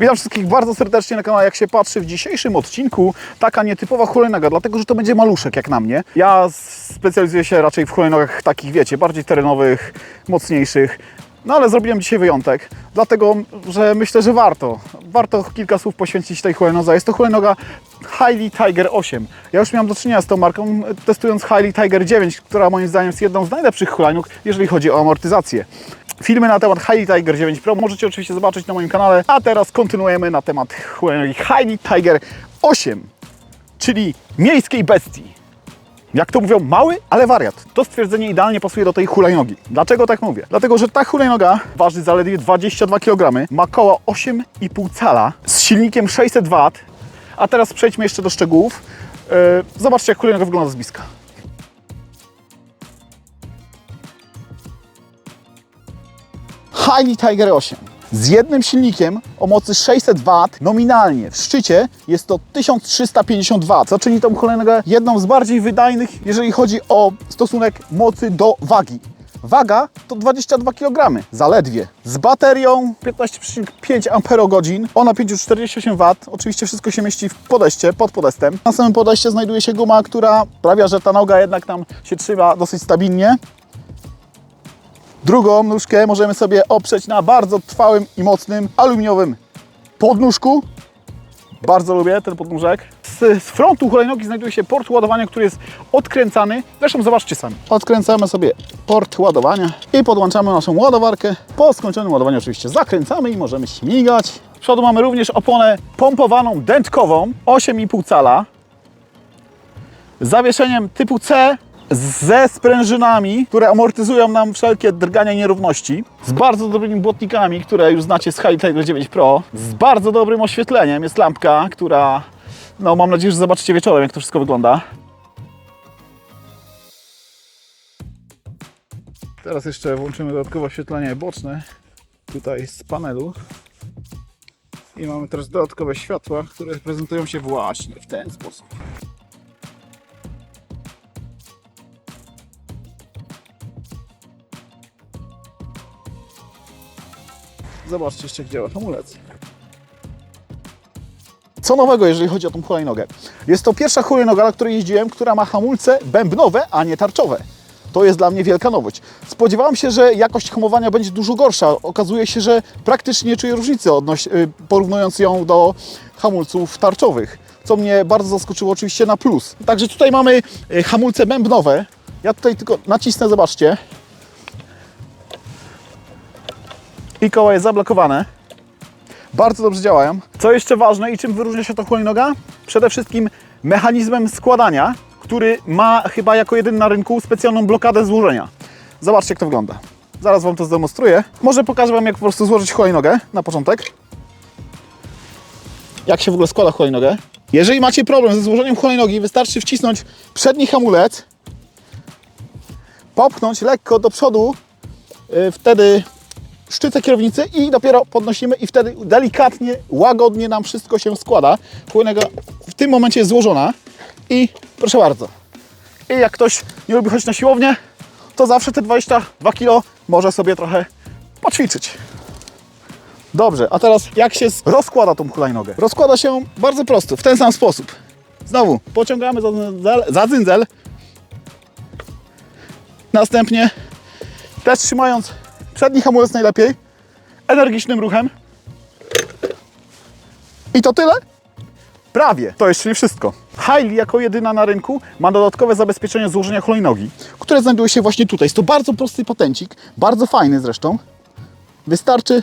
Witam wszystkich bardzo serdecznie na kanale Jak się patrzy. W dzisiejszym odcinku taka nietypowa hulajnoga, dlatego że to będzie maluszek jak na mnie. Ja specjalizuję się raczej w hulajnogach takich, wiecie, bardziej terenowych, mocniejszych. No ale zrobiłem dzisiaj wyjątek, dlatego że myślę, że warto. Warto kilka słów poświęcić tej hulajnodze. Jest to hulajnoga Hailey Tiger 8. Ja już miałem do czynienia z tą marką, testując Hailey Tiger 9, która moim zdaniem jest jedną z najlepszych hulajnóg, jeżeli chodzi o amortyzację. Filmy na temat Hailey Tiger 9 Pro możecie oczywiście zobaczyć na moim kanale, a teraz kontynuujemy na temat hulajnogi Hailey Tiger 8, czyli miejskiej bestii. Jak to mówią, mały, ale wariat. To stwierdzenie idealnie pasuje do tej hulajnogi. Dlaczego tak mówię? Dlatego, że ta hulajnoga waży zaledwie 22 kg, ma koło 8,5 cala z silnikiem 600 W. A teraz przejdźmy jeszcze do szczegółów. Yy, zobaczcie, jak hulajnoga wygląda z bliska. Hailey Tiger 8 z jednym silnikiem o mocy 600 W nominalnie w szczycie jest to 1350 W, co czyni tą hulajnogę jedną z bardziej wydajnych, jeżeli chodzi o stosunek mocy do wagi. Waga to 22 kg, zaledwie. Z baterią 15,5 Ah o napięciu 48 W. Oczywiście wszystko się mieści w podeście, pod podestem. Na samym podeście znajduje się guma, która sprawia, że ta noga jednak tam się trzyma dosyć stabilnie. Drugą nóżkę możemy sobie oprzeć na bardzo trwałym i mocnym aluminiowym podnóżku. Bardzo lubię ten podnóżek. Z, z frontu hulajnogi znajduje się port ładowania, który jest odkręcany. Zresztą zobaczcie sami. Odkręcamy sobie port ładowania i podłączamy naszą ładowarkę. Po skończonym ładowaniu oczywiście zakręcamy i możemy śmigać. Z przodu mamy również oponę pompowaną dętkową 8,5 cala z zawieszeniem typu C ze sprężynami, które amortyzują nam wszelkie drgania i nierówności, z bardzo dobrymi błotnikami, które już znacie z Tiger 9 Pro, z bardzo dobrym oświetleniem, jest lampka, która, no mam nadzieję, że zobaczycie wieczorem, jak to wszystko wygląda. Teraz jeszcze włączymy dodatkowe oświetlenie boczne, tutaj z panelu. I mamy teraz dodatkowe światła, które prezentują się właśnie w ten sposób. Zobaczcie jeszcze, jak działa hamulec. Co nowego, jeżeli chodzi o tą hulajnogę? Jest to pierwsza hulajnoga, na której jeździłem, która ma hamulce bębnowe, a nie tarczowe. To jest dla mnie wielka nowość. Spodziewałem się, że jakość hamowania będzie dużo gorsza. Okazuje się, że praktycznie nie czuję różnicy, odnoś, y, porównując ją do hamulców tarczowych, co mnie bardzo zaskoczyło oczywiście na plus. Także tutaj mamy y, hamulce bębnowe. Ja tutaj tylko nacisnę, zobaczcie. I koło jest zablokowane. Bardzo dobrze działają. Co jeszcze ważne i czym wyróżnia się ta hulajnoga? Przede wszystkim mechanizmem składania, który ma chyba jako jedyny na rynku specjalną blokadę złożenia. Zobaczcie jak to wygląda. Zaraz Wam to zdemonstruję. Może pokażę Wam jak po prostu złożyć hulajnogę na początek. Jak się w ogóle składa hulajnogę. Jeżeli macie problem ze złożeniem hulajnogi, wystarczy wcisnąć przedni hamulec, popchnąć lekko do przodu, yy, wtedy szczycę kierownicy i dopiero podnosimy i wtedy delikatnie, łagodnie nam wszystko się składa. Hulajnoga w tym momencie jest złożona i proszę bardzo. I jak ktoś nie lubi chodzić na siłownię, to zawsze te 22 kg może sobie trochę poćwiczyć. Dobrze, a teraz jak się rozkłada tą hulajnogę? Rozkłada się bardzo prosto, w ten sam sposób. Znowu pociągamy za dzyndzel, za dzyndzel. Następnie też trzymając Przedni hamulec najlepiej. Energicznym ruchem. I to tyle? Prawie. To jeszcze nie wszystko. Hailey jako jedyna na rynku ma dodatkowe zabezpieczenie złożenia hulajnogi, które znajduje się właśnie tutaj. Jest to bardzo prosty patencik, bardzo fajny zresztą. Wystarczy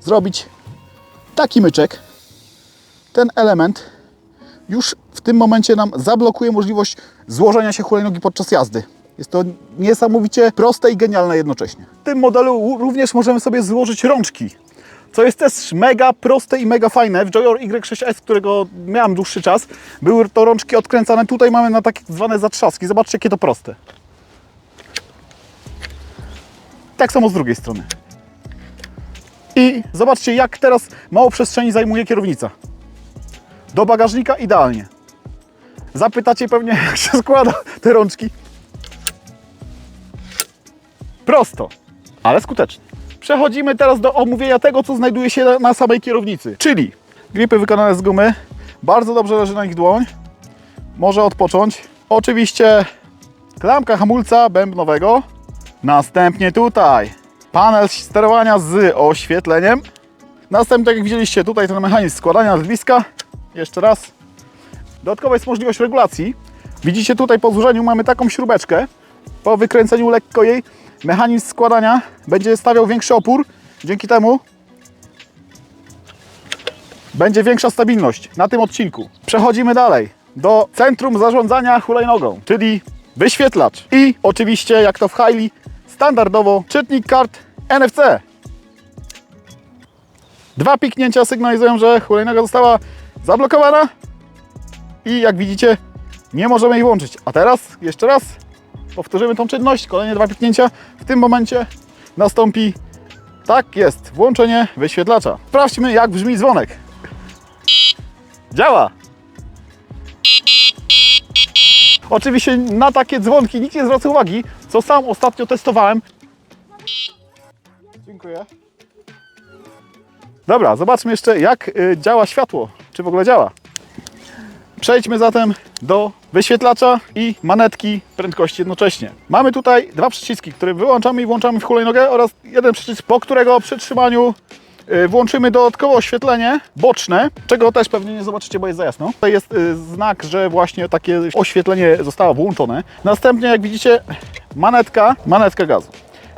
zrobić taki myczek. Ten element już w tym momencie nam zablokuje możliwość złożenia się hulajnogi podczas jazdy. Jest to niesamowicie proste i genialne jednocześnie. W tym modelu również możemy sobie złożyć rączki, co jest też mega proste i mega fajne. W Joyor Y6S, którego miałem dłuższy czas, były to rączki odkręcane. Tutaj mamy na tak zwane zatrzaski. Zobaczcie, jakie to proste. Tak samo z drugiej strony. I zobaczcie, jak teraz mało przestrzeni zajmuje kierownica. Do bagażnika idealnie. Zapytacie pewnie, jak się składa te rączki. Prosto, ale skutecznie. Przechodzimy teraz do omówienia tego, co znajduje się na, samej kierownicy. Czyli gripy wykonane z gumy. Bardzo dobrze leży na nich dłoń. Może odpocząć. Oczywiście klamka hamulca bębnowego. Następnie tutaj panel sterowania z oświetleniem. Następnie, jak widzieliście, tutaj ten mechanizm składania z bliska. Jeszcze raz. Dodatkowo jest możliwość regulacji. Widzicie tutaj po złożeniu mamy taką śrubeczkę. Po wykręceniu lekko jej mechanizm składania będzie stawiał większy opór. Dzięki temu będzie większa stabilność na tym odcinku. Przechodzimy dalej do centrum zarządzania hulajnogą, czyli wyświetlacz i oczywiście, jak to w Haili, standardowo czytnik kart NFC. Dwa piknięcia sygnalizują, że hulajnoga została zablokowana i jak widzicie, nie możemy jej włączyć. A teraz, jeszcze raz, powtórzymy tą czynność, kolejne dwa piknięcia. W tym momencie nastąpi, tak jest, włączenie wyświetlacza. Sprawdźmy, jak brzmi dzwonek. Działa! Oczywiście na takie dzwonki nikt nie zwraca uwagi, co sam ostatnio testowałem. Dziękuję. Dobra, zobaczmy jeszcze jak y, działa światło, czy w ogóle działa. Przejdźmy zatem do wyświetlacza i manetki prędkości jednocześnie. Mamy tutaj dwa przyciski, które wyłączamy i włączamy w hulajnogę oraz jeden przycisk, po którego przytrzymaniu y, włączymy dodatkowo oświetlenie boczne, czego też pewnie nie zobaczycie, bo jest za jasno. To jest y, znak, że właśnie takie oświetlenie zostało włączone. Następnie, jak widzicie, manetka, manetka gazu.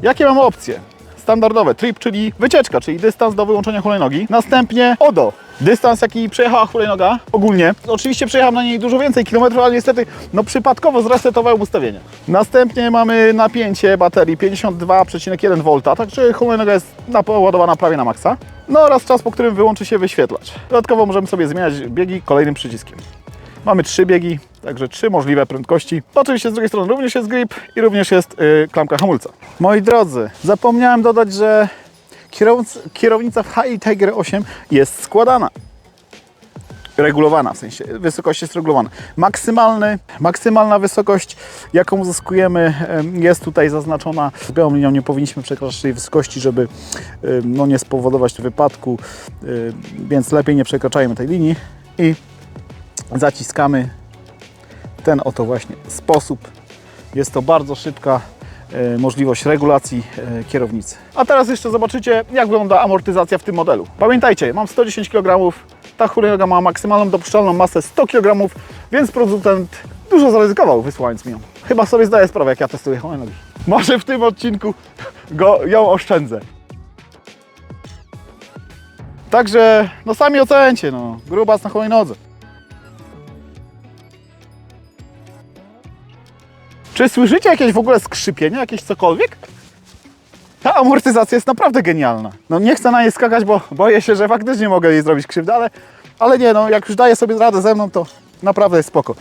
Jakie mamy opcje? Standardowe trip, czyli wycieczka, czyli dystans do wyłączenia hulajnogi. Następnie ODO, dystans jaki przejechała hulajnoga ogólnie. Oczywiście przejechałem na niej dużo więcej kilometrów, ale niestety no przypadkowo zresetowałem ustawienia. Następnie mamy napięcie baterii 52,1 V, także hulajnoga jest naładowana prawie na maksa. No oraz czas, po którym wyłączy się wyświetlacz. Dodatkowo możemy sobie zmieniać biegi kolejnym przyciskiem. Mamy trzy biegi, także trzy możliwe prędkości. Oczywiście z drugiej strony również jest grip i również jest yy, klamka hamulca. Moi drodzy, zapomniałem dodać, że kierownica, w HI Tiger 8 jest składana. Regulowana, w sensie wysokość jest regulowana. Maksymalny, maksymalna wysokość, jaką uzyskujemy, em, jest tutaj zaznaczona. Z białą linią nie powinniśmy przekraczać tej wysokości, żeby no, nie spowodować wypadku, więc lepiej nie przekraczajmy tej linii i zaciskamy ten oto właśnie sposób. Jest to bardzo szybka e, możliwość regulacji e, kierownicy. A teraz jeszcze zobaczycie, jak wygląda amortyzacja w tym modelu. Pamiętajcie, mam 110 kg, ta hulajnoga ma maksymalną dopuszczalną masę 100 kg, więc producent dużo zaryzykował wysyłając mi ją. Chyba sobie zdaję sprawę, jak ja testuję hulajnogi. Może w tym odcinku go, ją oszczędzę. Także, no sami ocencie, no, grubas na hulajnodze. Czy słyszycie jakieś w ogóle skrzypienie, jakieś cokolwiek? Ta amortyzacja jest naprawdę genialna. No nie chcę na niej skakać, bo boję się, że faktycznie mogę jej zrobić krzywdę, ale, ale nie, no jak już daje sobie radę ze mną, to naprawdę jest spoko.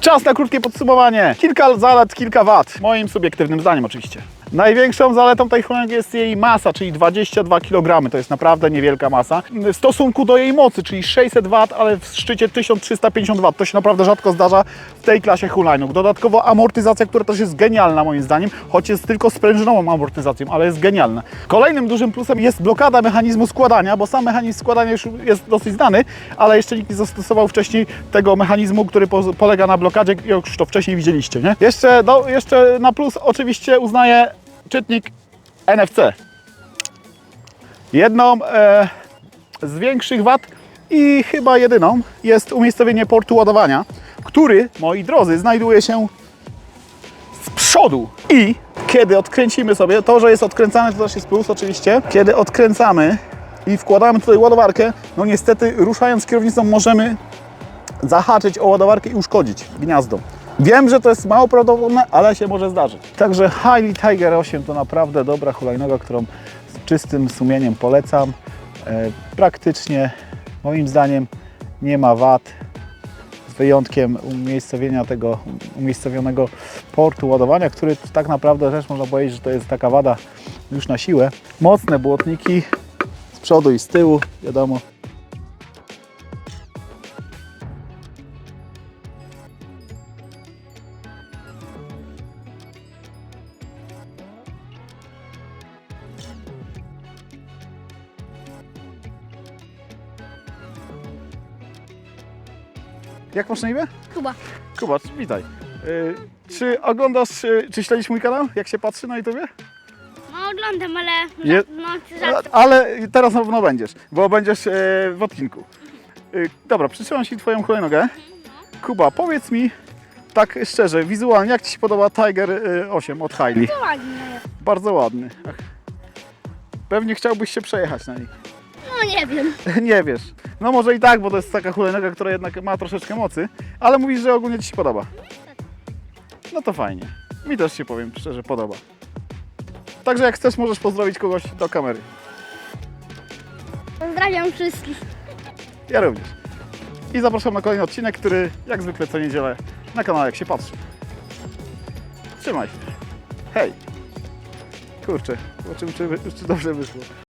Czas na krótkie podsumowanie. Kilka zalet, kilka wad. Moim subiektywnym zdaniem oczywiście. Największą zaletą tej hulajnogi jest jej masa, czyli 22 kg. To jest naprawdę niewielka masa. W stosunku do jej mocy, czyli 600 W, ale w szczycie 1350 W. To się naprawdę rzadko zdarza w tej klasie hulajnóg. Dodatkowo amortyzacja, która też jest genialna moim zdaniem, choć jest tylko sprężynową amortyzacją, ale jest genialna. Kolejnym dużym plusem jest blokada mechanizmu składania, bo sam mechanizm składania już jest dosyć znany, ale jeszcze nikt nie zastosował wcześniej tego mechanizmu, który po, polega na blokadzie, już to wcześniej widzieliście, nie? Jeszcze, do, jeszcze na plus oczywiście uznaję czytnik NFC. Jedną e, z większych wad i chyba jedyną jest umiejscowienie portu ładowania, który, moi drodzy, znajduje się z przodu. I kiedy odkręcimy sobie, to, że jest odkręcane, to też jest plus oczywiście. Kiedy odkręcamy i wkładamy tutaj ładowarkę, no niestety ruszając kierownicą możemy zahaczyć o ładowarkę i uszkodzić gniazdo. Wiem, że to jest mało prawdopodobne, ale się może zdarzyć. Także Hailey Tiger 8 to naprawdę dobra hulajnoga, którą z czystym sumieniem polecam. E, praktycznie moim zdaniem nie ma wad, z wyjątkiem umiejscowienia tego umiejscowionego portu ładowania, który tak naprawdę też można powiedzieć, że to jest taka wada już na siłę. Mocne błotniki z przodu i z tyłu, wiadomo. Jak masz na imię? Kuba. Kuba, witaj. Y, czy oglądasz, y, czy śledzisz mój kanał? Jak się patrzy na YouTubie? No oglądam, ale Je- no, A, rzadko. ale teraz na pewno będziesz, bo będziesz e, w odcinku. Y, dobra, przytrzymam Ci Twoją hulajnogę. Kuba, powiedz mi tak szczerze, wizualnie, jak Ci się podoba Tiger y, 8 od Hailey? Ładnie jest. Bardzo ładny. Ach. Pewnie chciałbyś się przejechać na niej. No nie wiem. Nie wiesz. No może i tak, bo to jest taka hulajnoga, która jednak ma troszeczkę mocy, ale mówisz, że ogólnie Ci się podoba. No to fajnie. Mi też się powiem szczerze podoba. Także jak chcesz, możesz pozdrowić kogoś do kamery. Pozdrawiam wszystkich. Ja również. I zapraszam na kolejny odcinek, który jak zwykle co niedzielę na kanale Jak się patrzy. Trzymaj się. Hej. Kurczę, zobaczymy czy, czy dobrze wyszło.